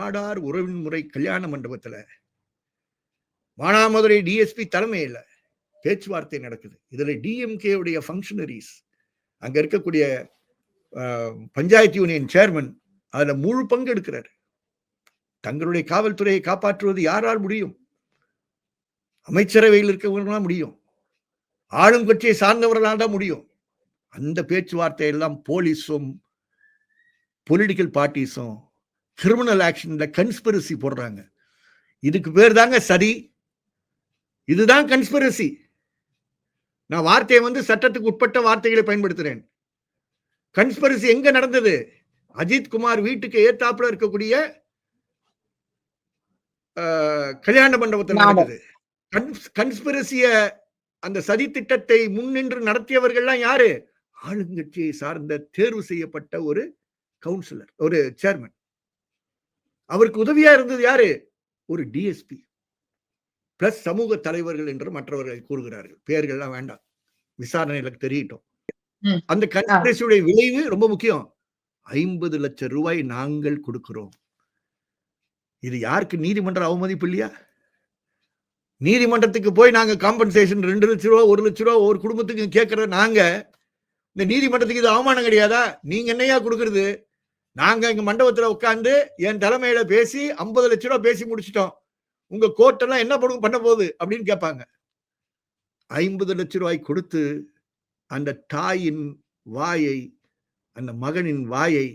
நாடார் உறவின் முறை கல்யாண மண்டபத்துல. மானாமதுரை டிஎஸ்பி தலைமையில் பேச்சுவார்த்தை நடக்குது. இதுல டிஎம்கே உடைய ஃபங்க்ஷனரிஸ் அங்க இருக்கக்கூடிய பஞ்சாயத்து யூனியன் சேர்மன் அதுல முழு பங்கு எடுக்கிறார். தங்களுடைய காவல்துறையை காப்பாற்றுவது யாரால் முடியும்? அமைச்சரவையில் இருக்கவர்களால் முடியும். ஆளும் கட்சியை சார்ந்தவர்களால் தான் முடியும். அந்த பேச்சுவார்த்தை எல்லாம் போலீஸும் பொலிட்டிக்கல் பார்ட்டிஸும் கிரிமினல் ஆக்ஷன்ல கன்ஸ்பிரசி போடுறாங்க. இதுக்கு பேர் தாங்க சதி. இதுதான் கன்ஸ்பிரசி நான் வார்த்தையை வந்து சட்டத்துக்கு உட்பட்ட வார்த்தைகளை பயன்படுத்துறேன். கன்ஸ்பிரசி எங்க நடந்தது? அஜித் குமார் வீட்டுக்கு ஏத்தாப்புல இருக்கக்கூடிய கல்யாண மண்டபத்தில். நடக்குது கன்ஸ்பிரசிய அந்த சதி திட்டத்தை முன்னின்று நடத்தியவர்கள்லாம் யாரு? ஆளுங்கட்சியை சார்ந்த தேர்வு செய்யப்பட்ட ஒரு கவுன்சிலர் ஒரு சேர்மன் அவருக்கு உதவியா இருந்தது யாரு? ஒரு டிஎஸ்பி பிளஸ் சமூக தலைவர்கள் என்று மற்றவர்கள் கூறுகிறார்கள். பெயர்கள்லாம் வேண்டாம். விசாரணையில தெரியட்டும். அந்த கன்ஸ்பிரசியுடைய விளைவு ரொம்ப முக்கியம். ஐம்பது லட்சம் ரூபாய் நாங்கள் கொடுக்கிறோம். இது யாருக்கு நீதிமன்ற அவமதிப்பு இல்லையா? நீதிமன்றத்துக்கு போய் நாங்க காம்பன்சேஷன் ரெண்டு லட்ச ரூபா ஒரு லட்ச ரூபா ஒரு குடும்பத்துக்கு கேட்கிற நாங்க இந்த நீதிமன்றத்துக்கு இது அவமானம் கிடையாதா? நீங்க என்னையா கொடுக்கறது? நாங்க இங்க மண்டபத்துல உட்காந்து என் தலைமையில பேசி ஐம்பது லட்ச ரூபா பேசி முடிச்சிட்டோம். உங்க கோர்ட்டெல்லாம் என்ன பண்ண பண்ண போகுது அப்படின்னு கேட்பாங்க. ஐம்பது லட்ச ரூபாய் கொடுத்து அந்த தாயின் வாயை அந்த மகனின் வாயை